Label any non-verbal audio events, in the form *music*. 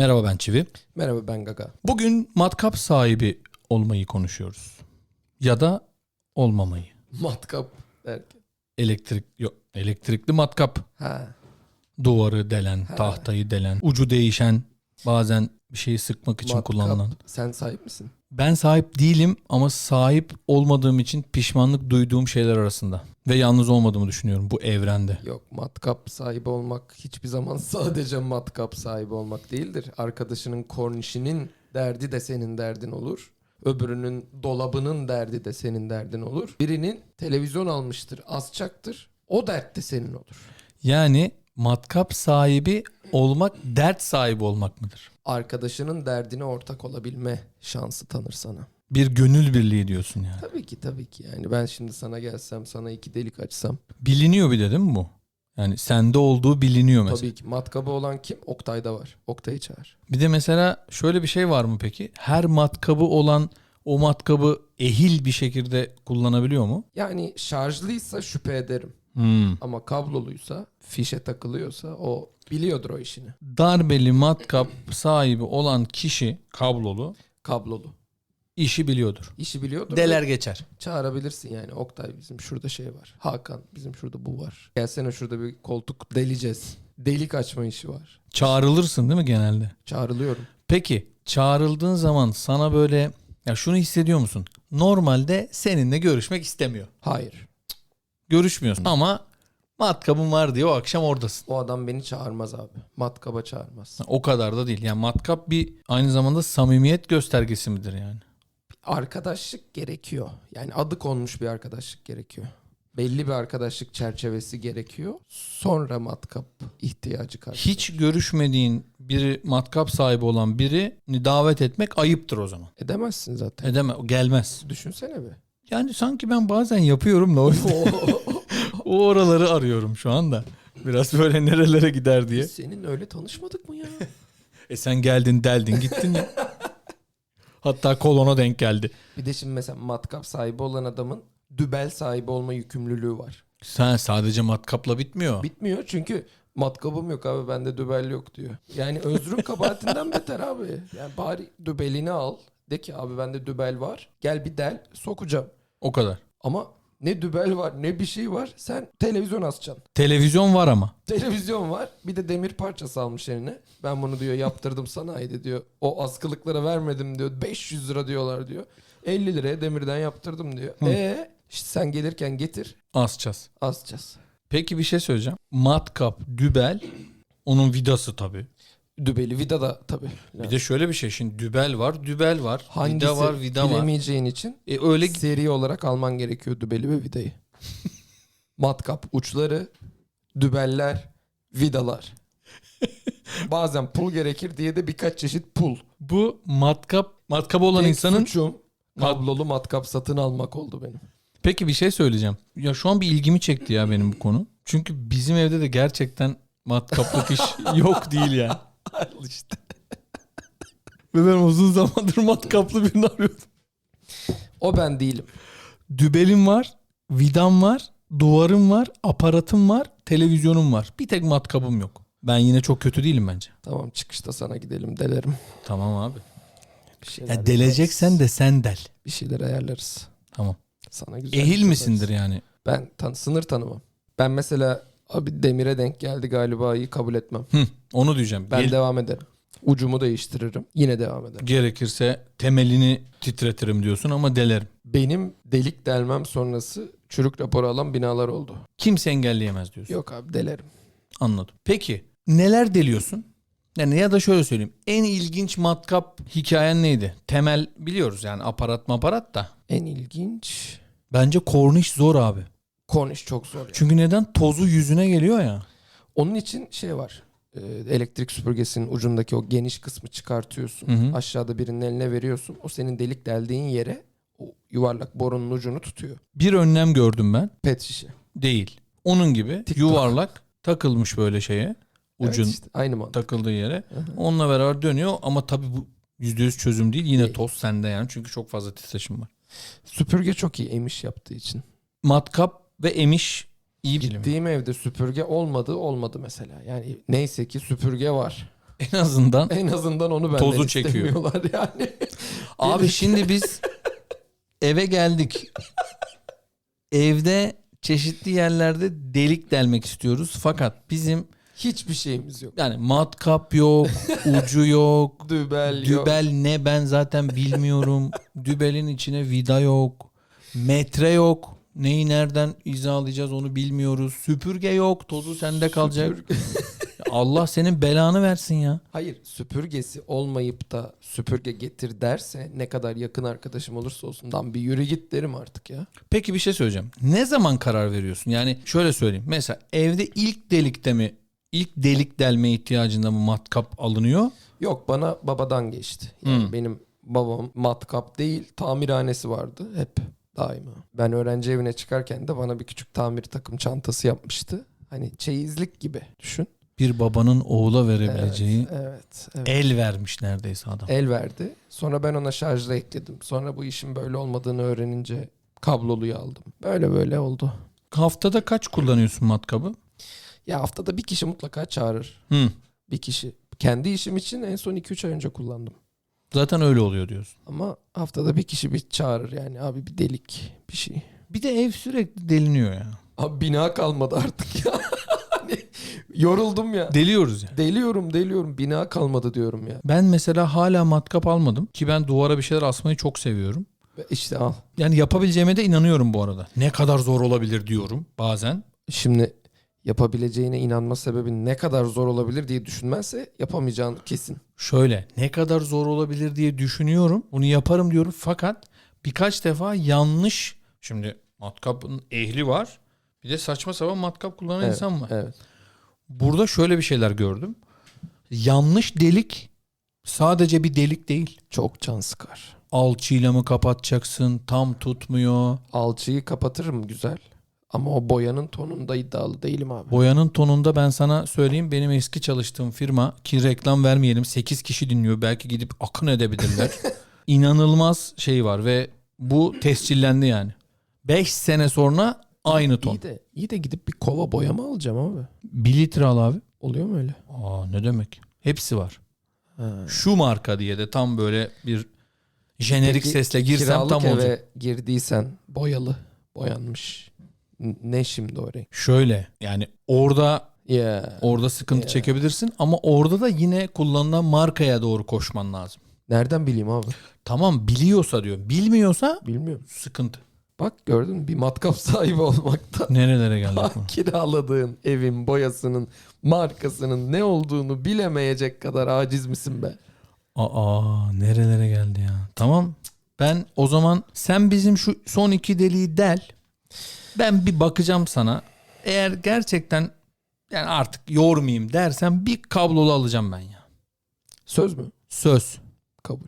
Merhaba ben Çivi. Merhaba ben Gaga. Bugün matkap sahibi olmayı konuşuyoruz. Ya da olmamayı. Matkap derken. Elektrik yok elektrikli matkap. Ha. Duvarı delen, tahtayı delen, ucu değişen, bazen bir şeyi sıkmak için matkap. kullanılan. Sen sahip misin? Ben sahip değilim ama sahip olmadığım için pişmanlık duyduğum şeyler arasında. Ve yalnız olmadığımı düşünüyorum bu evrende. Yok matkap sahibi olmak hiçbir zaman *laughs* sadece matkap sahibi olmak değildir. Arkadaşının kornişinin derdi de senin derdin olur. Öbürünün dolabının derdi de senin derdin olur. Birinin televizyon almıştır, asçaktır. O dert de senin olur. Yani matkap sahibi olmak dert sahibi olmak mıdır? Arkadaşının derdine ortak olabilme şansı tanır sana. Bir gönül birliği diyorsun yani. Tabii ki tabii ki yani ben şimdi sana gelsem sana iki delik açsam Biliniyor bir de değil mi bu? Yani sende olduğu biliniyor mesela. tabii ki matkabı olan kim? Oktay'da var. Oktay'ı çağır. Bir de mesela şöyle bir şey var mı peki? Her matkabı olan o matkabı ehil bir şekilde kullanabiliyor mu? Yani şarjlıysa şüphe ederim. Hmm. Ama kabloluysa, fişe takılıyorsa o biliyordur o işini. Darbeli matkap sahibi olan kişi kablolu Kablolu. işi biliyordur. İşi biliyordur. Deler geçer. Çağırabilirsin yani. Oktay bizim şurada şey var. Hakan bizim şurada bu var. Gelsene şurada bir koltuk deleceğiz. Delik açma işi var. Çağrılırsın değil mi genelde? Çağrılıyorum. Peki çağrıldığın zaman sana böyle ya şunu hissediyor musun? Normalde seninle görüşmek istemiyor. Hayır. Görüşmüyorsun ama matkabın var diye o akşam oradasın. O adam beni çağırmaz abi. Matkaba çağırmaz. O kadar da değil. Yani matkap bir aynı zamanda samimiyet göstergesi midir yani? Arkadaşlık gerekiyor. Yani adı konmuş bir arkadaşlık gerekiyor. Belli bir arkadaşlık çerçevesi gerekiyor. Sonra matkap ihtiyacı karşılıyor. Hiç görüşmediğin biri matkap sahibi olan birini davet etmek ayıptır o zaman. Edemezsin zaten. Edeme gelmez. Düşünsene be. Yani sanki ben bazen yapıyorum da o, *laughs* o oraları arıyorum şu anda. Biraz böyle nerelere gider diye. Biz senin öyle tanışmadık mı ya? *laughs* E sen geldin deldin gittin ya. Hatta kolona denk geldi. bir de şimdi mesela matkap sahibi olan adamın dübel sahibi olma yükümlülüğü var. Sen sadece matkapla bitmiyor. Bitmiyor çünkü matkabım yok abi bende dübel yok diyor. Yani özrün kabahatinden *laughs* beter abi. Yani bari dübelini al. De ki abi bende dübel var. Gel bir del sokacağım. O kadar. Ama ne dübel var ne bir şey var. Sen televizyon asacaksın. Televizyon var ama. Televizyon var. Bir de demir parçası almış eline. Ben bunu diyor yaptırdım sanayide diyor. O askılıklara vermedim diyor. 500 lira diyorlar diyor. 50 liraya demirden yaptırdım diyor. E işte sen gelirken getir. Asacağız. Asacağız. Peki bir şey söyleyeceğim. Matkap, dübel, onun vidası tabii. Dübeli vida da tabii. Bir de şöyle bir şey. Şimdi dübel var, dübel var. Hangisi vida var, vida var. bilemeyeceğin için E öyle seri olarak alman gerekiyor dübeli ve vidayı. *laughs* Matkap uçları, dübeller, vidalar. *laughs* Bazen pul gerekir diye de birkaç çeşit pul. bu matkap, matkabı olan Tek insanın suçum kablolu matkap satın almak oldu benim. Peki bir şey söyleyeceğim. Ya şu an bir ilgimi çekti ya benim bu konu. Çünkü bizim evde de gerçekten matkaplık iş *laughs* yok değil yani. işte. Ve ben uzun zamandır matkaplı birini arıyordum. O ben değilim. Dübelim var, vidam var, duvarım var, aparatım var, televizyonum var. Bir tek matkabım yok. Ben yine çok kötü değilim bence. Tamam çıkışta sana gidelim delerim. Tamam abi. Bir şeyler Ya deleceksen de sen del. Bir şeyler ayarlarız. Tamam. Sana güzel. Ehil bir misindir yaparız. yani? Ben tan sınır tanımam. Ben mesela abi demire denk geldi galiba iyi kabul etmem. Hı, onu diyeceğim. Ben Gel- devam ederim. Ucumu değiştiririm. Yine devam ederim. gerekirse temelini titretirim diyorsun ama delerim. Benim delik delmem sonrası çürük raporu alan binalar oldu. Kimse engelleyemez diyorsun. Yok abi delerim. Anladım. Peki neler deliyorsun? Yani ya da şöyle söyleyeyim. En ilginç matkap hikayen neydi? Temel biliyoruz yani aparat maparat da. En ilginç Bence korniş zor abi. Korniş çok zor. ya. Çünkü neden? Tozu yüzüne geliyor ya. Onun için şey var. Ee, elektrik süpürgesinin ucundaki o geniş kısmı çıkartıyorsun. Hı hı. Aşağıda birinin eline veriyorsun. O senin delik deldiğin yere o yuvarlak borunun ucunu tutuyor. Bir önlem gördüm ben. Pet şişe. Değil. Onun gibi TikTok. yuvarlak takılmış böyle şeye. Ucun Evet işte, aynı mantık. takıldığı yere. Hı hı. Onunla beraber dönüyor ama tabii bu %100 çözüm değil. Yine Değil. toz sende yani çünkü çok fazla titreşim var. Süpürge çok iyi emiş yaptığı için. Matkap ve emiş iyi bilim. Gittiğim evde süpürge olmadı olmadı mesela. Yani neyse ki süpürge var. *laughs* En azından En azından onu benden Tozu çekiyor. *laughs* yani. Abi şimdi biz eve geldik. Evde çeşitli yerlerde delik delmek istiyoruz. Fakat bizim Hiçbir şeyimiz yok. yani matkap yok, ucu yok, *laughs* Dübel yok. dübel ne ben zaten bilmiyorum. Dübelin içine vida yok, metre yok. Neyi nereden hizalayacağız onu bilmiyoruz. Süpürge yok, tozu sende kalacak. *laughs* Allah senin belanı versin ya. Hayır süpürgesi olmayıp da süpürge getir derse ne kadar yakın arkadaşım olursa olsun dan bir yürü git derim artık ya. Peki bir şey söyleyeceğim. Ne zaman karar veriyorsun? Yani şöyle söyleyeyim. Mesela evde ilk delikte mi ilk delik delme ihtiyacında mı matkap alınıyor? Yok bana babadan geçti. Yani Hmm. benim babam matkap değil tamirhanesi vardı hep daima. Ben öğrenci evine çıkarken de bana bir küçük tamir takım çantası yapmıştı. Hani çeyizlik gibi düşün. Bir babanın oğula verebileceği Evet, evet. el vermiş neredeyse adam. El verdi. Sonra ben ona şarjla ekledim. Sonra bu işin böyle olmadığını öğrenince kabloluyu aldım. Böyle böyle oldu. Haftada kaç kullanıyorsun matkabı? Ya haftada bir kişi mutlaka çağırır. Hı. Bir kişi. Kendi işim için en son 2-3 ay önce kullandım. Zaten öyle oluyor diyorsun. Ama haftada bir kişi bir çağırır yani abi bir delik bir şey. Bir de ev sürekli deliniyor ya. Abi bina kalmadı artık ya. *laughs* hani yoruldum ya. Deliyoruz ya. Deliyorum deliyorum bina kalmadı diyorum ya. Ben mesela hala matkap almadım ki ben duvara bir şeyler asmayı çok seviyorum. İşte al. Yani yapabileceğime de inanıyorum bu arada. Ne kadar zor olabilir diyorum bazen. Şimdi yapabileceğine inanma sebebin ne kadar zor olabilir diye düşünmezse yapamayacağın kesin. Şöyle ne kadar zor olabilir diye düşünüyorum. Bunu yaparım diyorum fakat birkaç defa yanlış şimdi matkapın ehli var. Bir de saçma sapan matkap kullanan Evet, insan var. Evet. Burada şöyle bir şeyler gördüm. Yanlış delik sadece bir delik değil. Çok can sıkar. Alçıyla mı kapatacaksın? Tam tutmuyor. Alçıyı kapatırım güzel. Ama o boyanın tonunda iddialı değilim abi. Boyanın tonunda ben sana söyleyeyim benim eski çalıştığım firma ki reklam vermeyelim 8 kişi dinliyor belki gidip akın edebilirler. *laughs* İnanılmaz şey var ve bu tescillendi yani. 5 sene sonra aynı ton. İyi de, iyi de gidip bir kova boyama alacağım abi. 1 litre al abi. Oluyor mu öyle? Aa ne demek? Hepsi var. Ha. Şu marka diye de tam böyle bir jenerik Peki, sesle girsem tam eve olacak. girdiysen boyalı, boyanmış. Ne şimdi o renk? Şöyle yani orada Ya. orada sıkıntı Ya. çekebilirsin ama orada da yine kullanılan markaya doğru koşman lazım. Nereden bileyim abi? Tamam biliyorsa diyor. Bilmiyorsa Bilmiyorum. sıkıntı. Bak gördün mü? Bir matkap sahibi olmakta. *laughs* Nerelere geldik bu? Kiraladığın evin boyasının markasının ne olduğunu bilemeyecek kadar aciz misin be? Aa nerelere geldi ya. Tamam. Ben o zaman sen bizim şu son iki deliği del. Ben bir bakacağım sana. Eğer gerçekten yani artık yormayayım dersen bir kablolu alacağım ben ya. Söz mü? Söz. Kabul.